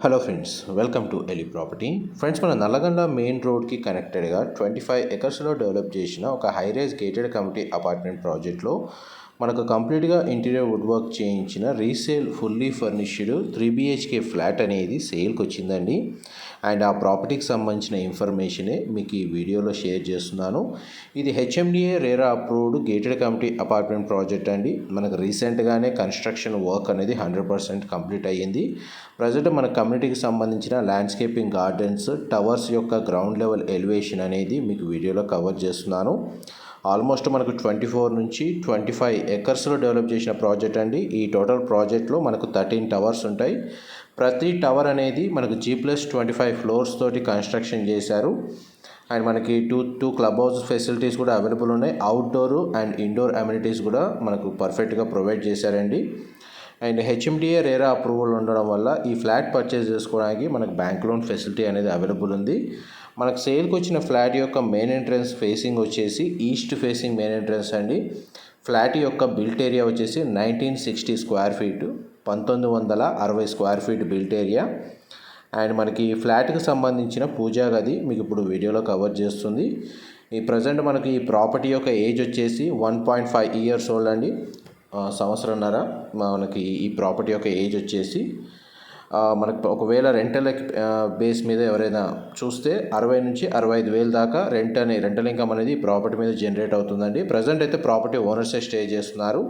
Hello friends welcome to Eli property friends మన Nalgonda main రోడ్కి కనెక్టెడ్గా ట్వంటీ ఫైవ్ ఎకర్స్లో డెవలప్ చేసిన ఒక high rise gated community apartment ప్రాజెక్ట్లో మనకు కంప్లీట్గా ఇంటీరియర్ వుడ్ వర్క్ చేయించిన resale fully furnished three BHK flat అనేది సేల్కి వచ్చిందండి అండ్ ఆ ప్రాపర్టీకి సంబంధించిన ఇన్ఫర్మేషనే మీకు ఈ వీడియోలో షేర్ చేస్తున్నాను. ఇది HMDA RERA approved gated community apartment project అండి. మనకు రీసెంట్గానే కన్స్ట్రక్షన్ వర్క్ అనేది హండ్రెడ్ పర్సెంట్ కంప్లీట్ అయ్యింది. ప్రజెంట్ మన కమ్యూనిటీకి సంబంధించిన ల్యాండ్స్కేపింగ్ గార్డెన్స్ టవర్స్ యొక్క గ్రౌండ్ లెవెల్ ఎలివేషన్ అనేది మీకు వీడియోలో కవర్ చేస్తున్నాను. ఆల్మోస్ట్ మనకు ట్వంటీ ఫోర్ నుంచి ట్వంటీ ఫైవ్ ఎకర్స్లో డెవలప్ చేసిన ప్రాజెక్ట్ అండి. ఈ టోటల్ ప్రాజెక్ట్లో మనకు థర్టీన్ టవర్స్ ఉంటాయి. ప్రతి టవర్ అనేది మనకు G plus twenty five floors తోటి కన్స్ట్రక్షన్ చేశారు. అండ్ మనకి two two club house facilities కూడా అవైలబుల్ ఉన్నాయి. అవుట్డోర్ అండ్ ఇండోర్ అమ్యూనిటీస్ కూడా మనకు పర్ఫెక్ట్గా ప్రొవైడ్ చేశారండి. అండ్ హెచ్ఎండిఏ రేరా అప్రూవల్ ఉండడం వల్ల ఈ ఫ్లాట్ పర్చేస్ చేసుకోవడానికి మనకు బ్యాంక్ లోన్ ఫెసిలిటీ అనేది అవైలబుల్ ఉంది. మనకు సేల్కి వచ్చిన ఫ్లాట్ యొక్క మెయిన్ ఎంట్రన్స్ ఫేసింగ్ వచ్చేసి ఈస్ట్ ఫేసింగ్ మెయిన్ ఎంట్రన్స్ అండి. ఫ్లాట్ యొక్క బిల్ట్ ఏరియా వచ్చేసి నైన్టీన్ సిక్స్టీ స్క్వేర్ ఫీట్ పంతొమ్మిది వందల అరవై square feet built area and మనకి ఫ్లాట్కి సంబంధించిన పూజా గది మీకు ఇప్పుడు వీడియోలో కవర్ చేస్తుంది. ఈ ప్రజెంట్ మనకి ఈ ప్రాపర్టీ యొక్క ఏజ్ వచ్చేసి one point five years old అండి. సంవత్సరంన్నర మనకి ఈ ప్రాపర్టీ యొక్క ఏజ్ వచ్చేసి మనకు ఒకవేళ రెంటల్ బేస్ మీద ఎవరైనా చూస్తే అరవై నుంచి అరవై ఐదు వేలు దాకా రెంట్ అనే రెంటల్ ఇన్కమ్ అనేది ప్రాపర్టీ మీద జనరేట్ అవుతుందండి. ప్రజెంట్ అయితే ప్రాపర్టీ ఓనర్సే స్టే చేస్తున్నారు.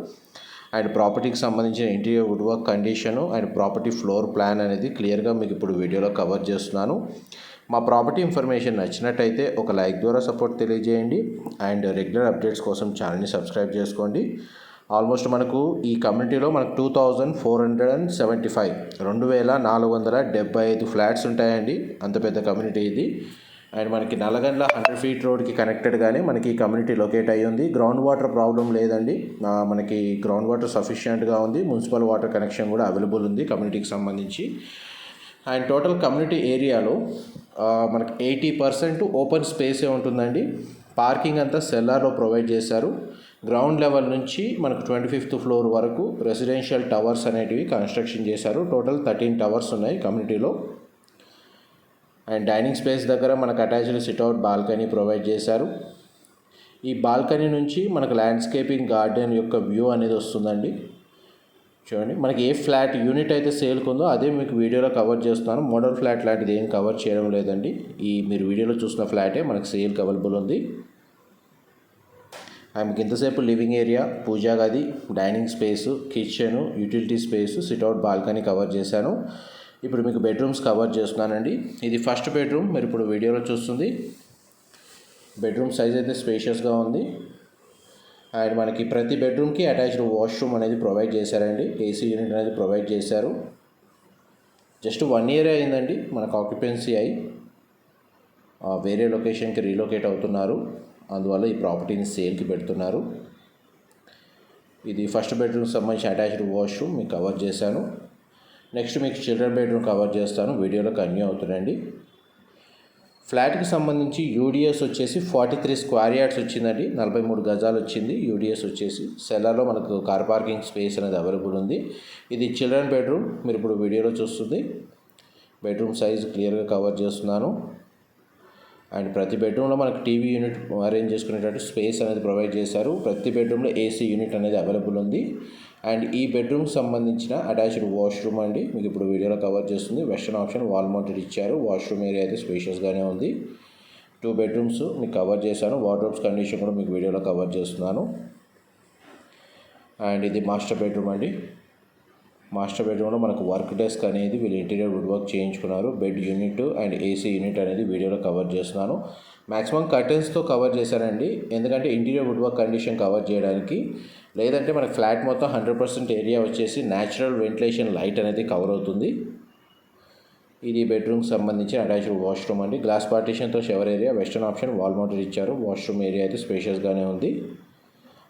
అండ్ ప్రాపర్టీకి సంబంధించిన interior wood work condition and property floor plan అనేది క్లియర్గా మీకు ఇప్పుడు వీడియోలో కవర్ చేస్తున్నాను. మా ప్రాపర్టీ ఇన్ఫర్మేషన్ నచ్చినట్టయితే ఒక లైక్ ద్వారా సపోర్ట్ తెలియజేయండి. అండ్ రెగ్యులర్ అప్డేట్స్ కోసం ఛానల్ని సబ్స్క్రైబ్ చేసుకోండి. ఆల్మోస్ట్ మనకు ఈ కమ్యూనిటీలో మనకు two thousand four hundred and seventy five. రెండు వేల నాలుగు వందల డెబ్బై ఐదు ఫ్లాట్స్ ఉంటాయండి. అంత పెద్ద కమ్యూనిటీ ఇది. అండ్ మనకి నల్లగండ్ల హండ్రెడ్ ఫీట్ రోడ్కి కనెక్టెడ్గానే మనకి ఈ కమ్యూనిటీ లొకేట్ అయ్యి ఉంది. గ్రౌండ్ వాటర్ ప్రాబ్లం లేదండి. మనకి గ్రౌండ్ వాటర్ సఫిషియెంట్గా ఉంది. మున్సిపల్ వాటర్ కనెక్షన్ కూడా అవైలబుల్ ఉంది కమ్యూనిటీకి సంబంధించి. అండ్ టోటల్ కమ్యూనిటీ ఏరియాలో మనకి ఎయిటీ పర్సెంట్ ఓపెన్ స్పేసే ఉంటుందండి. పార్కింగ్ అంతా సెల్లార్లో ప్రొవైడ్ చేశారు. గ్రౌండ్ లెవెల్ నుంచి మనకు ట్వంటీ ఫిఫ్త్ ఫ్లోర్ వరకు రెసిడెన్షియల్ టవర్స్ అనేటివి కన్స్ట్రక్షన్ చేశారు. టోటల్ థర్టీన్ టవర్స్ ఉన్నాయి కమ్యూనిటీలో. అండ్ డైనింగ్ స్పేస్ దగ్గర మనకు అటాచ్డ్ సిట్అవుట్ బాల్కనీ ప్రొవైడ్ చేశారు. ఈ బాల్కనీ నుంచి మనకు ల్యాండ్స్కేపింగ్ గార్డెన్ యొక్క వ్యూ అనేది వస్తుందండి. చూడండి మనకి ఏ ఫ్లాట్ యూనిట్ అయితే సేల్కి ఉందో అదే మీకు వీడియోలో కవర్ చేస్తున్నాను మోడల్ ఫ్లాట్ లాంటిది ఏం కవర్ చేయడం లేదండి. ఈ మీరు వీడియోలో చూసిన ఫ్లాటే మనకు సేల్కి అవైలబుల్ ఉంది. ఆమెకి ఇంతసేపు లివింగ్ ఏరియా పూజా గది dining space kitchen utility space sit out balcony cover చేశాను. ఇప్పుడు మీకు బెడ్రూమ్స్ కవర్ చేస్తున్నానండి. ఇది ఫస్ట్ బెడ్రూమ్ మీరు ఇప్పుడు వీడియోలో చూస్తుంది. బెడ్రూమ్ సైజ్ అయితే స్పేషియస్గా ఉంది. అండ్ మనకి ప్రతి బెడ్రూమ్కి అటాచ్డ్ వాష్రూమ్ అనేది ప్రొవైడ్ చేశారండి. ఏసీ యూనిట్ అనేది ప్రొవైడ్ చేశారు. జస్ట్ వన్ ఇయర్ అయిందండి మనకు ఆక్యుపెన్సీ అయి. వేరే లొకేషన్కి రీలొకేట్ అవుతున్నారు. అందువల్ల ఈ ప్రాపర్టీని సేల్కి పెడుతున్నారు. ఇది ఫస్ట్ బెడ్రూమ్ సంబంధించి అటాచ్డ్ వాష్రూమ్ మీకు కవర్ చేశాను. నెక్స్ట్ మీకు చిల్డ్రన్ బెడ్రూమ్ కవర్ చేస్తాను. వీడియోలో కన్యూ అవుతుందండి. ఫ్లాట్కి సంబంధించి యూడిఎస్ వచ్చేసి ఫార్టీ త్రీ స్క్వేర్ యార్డ్స్ వచ్చిందండి. నలభై మూడు గజాలు వచ్చింది. యూడిఎస్ వచ్చేసి సెల్లార్లో మనకు కార్ పార్కింగ్ స్పేస్ అనేది అవైలబుల్ ఉంది. ఇది చిల్డ్రన్ బెడ్రూమ్. మీరు ఇప్పుడు వీడియోలో చూస్తుంది. బెడ్రూమ్ సైజ్ క్లియర్గా కవర్ చేస్తున్నాను. అండ్ ప్రతి బెడ్రూమ్లో మనకు టీవీ యూనిట్ అరేంజ్ చేసుకునేటట్టు స్పేస్ అనేది ప్రొవైడ్ చేశారు. ప్రతి బెడ్రూమ్లో ఏసీ యూనిట్ అనేది అవైలబుల్ ఉంది. అండ్ ఈ బెడ్రూమ్కి సంబంధించిన అటాచ్డ్ వాష్రూమ్ అండి. మీకు ఇప్పుడు వీడియోలో కవర్ చేస్తుంది. వెస్టర్న్ ఆప్షన్ వాల్ మౌంటెడ్ ఇచ్చారు. వాష్రూమ్ ఏరియా అయితే స్పేషియస్గానే ఉంది. టూ బెడ్రూమ్స్ మీకు కవర్ చేశాను. వార్డ్రోబ్స్ కండిషన్ కూడా మీకు వీడియోలో కవర్ చేస్తున్నాను. అండ్ ఇది మాస్టర్ బెడ్రూమ్ అండి. మాస్టర్ బెడ్రూమ్లో మనకు వర్క్ డెస్క్ అనేది వీళ్ళు ఇంటీరియర్ వుడ్ వర్క్ చేయించుకున్నారు. Bed unit and AC unit అనేది వీడియోలో కవర్ చేస్తున్నాను. మ్యాక్సిమం కర్టెన్స్తో కవర్ చేశారండి ఎందుకంటే interior wood work condition cover చేయడానికి లేదంటే మనకి ఫ్లాట్ మొత్తం హండ్రెడ్ పర్సెంట్ ఏరియా వచ్చేసి న్యాచురల్ వెంటిలేషన్ లైట్ అనేది కవర్ అవుతుంది. ఇది బెడ్రూమ్కి సంబంధించి అటాచ్డ్ వాష్రూమ్ అండి. Glass పార్టీషన్తో shower area western option wall mounted ఇచ్చారు. వాష్రూమ్ ఏరియా అయితే స్పేషియస్గానే ఉంది.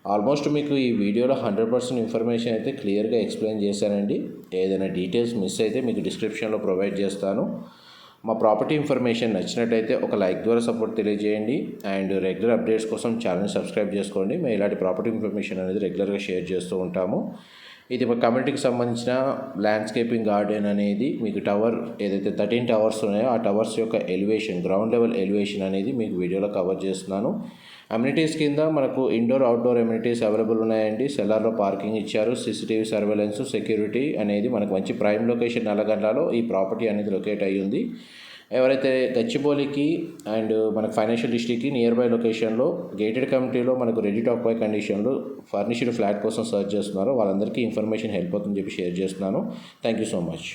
ఆల్మోస్ట్ మీకు ఈ వీడియోలో హండ్రెడ్ పర్సెంట్ ఇన్ఫర్మేషన్ అయితే క్లియర్గా ఎక్స్ప్లెయిన్ చేశానండి. ఏదైనా డీటెయిల్స్ మిస్ అయితే మీకు డిస్క్రిప్షన్లో ప్రొవైడ్ చేస్తాను. మా ప్రాపర్టీ ఇన్ఫర్మేషన్ నచ్చినట్టయితే ఒక లైక్ ద్వారా సపోర్ట్ తెలియజేయండి. అండ్ రెగ్యులర్ అప్డేట్స్ కోసం ఛానల్ సబ్స్క్రైబ్ చేసుకోండి. మేము ఇలాంటి ప్రాపర్టీ ఇన్ఫర్మేషన్ అనేది రెగ్యులర్గా షేర్ చేస్తూ ఉంటాము. ఇది ఒక కమ్యూనిటీకి సంబంధించిన ల్యాండ్స్కేపింగ్ గార్డెన్ అనేది మీకు టవర్ ఏదైతే థర్టీన్ టవర్స్ ఉన్నాయో ఆ టవర్స్ యొక్క ఎలివేషన్ గ్రౌండ్ లెవెల్ ఎలివేషన్ అనేది మీకు వీడియోలో కవర్ చేస్తున్నాను. అమ్యూనిటీస్ కింద మనకు ఇండోర్ అవుట్డోర్ అమ్యూనిటీస్ అవైలబుల్ ఉన్నాయండి. సెల్లార్లో పార్కింగ్ ఇచ్చారు. సీసీటీవీ సర్వేలెన్స్ సెక్యూరిటీ అనేది మనకు మంచి ప్రైమ్ లొకేషన్ నల్లగండ్లలో ఈ ప్రాపర్టీ అనేది లొకేట్ అయ్యి ఉంది. ఎవరైతే గచ్చిబౌలికి అండ్ మనకు ఫైనాన్షియల్ డిస్ట్రిక్ట్కి నియర్ బై లొకేషన్లో గేటెడ్ కమిటీలో మనకు రెడీ టాక్ బై కండిషన్లో ఫర్నిష్డ్ ఫ్లాట్ కోసం సర్చ్ చేస్తున్నారో వాళ్ళందరికీ ఇన్ఫర్మేషన్ హెల్ప్ అవుతుందని చెప్పి షేర్ చేస్తున్నాను. Thank you so much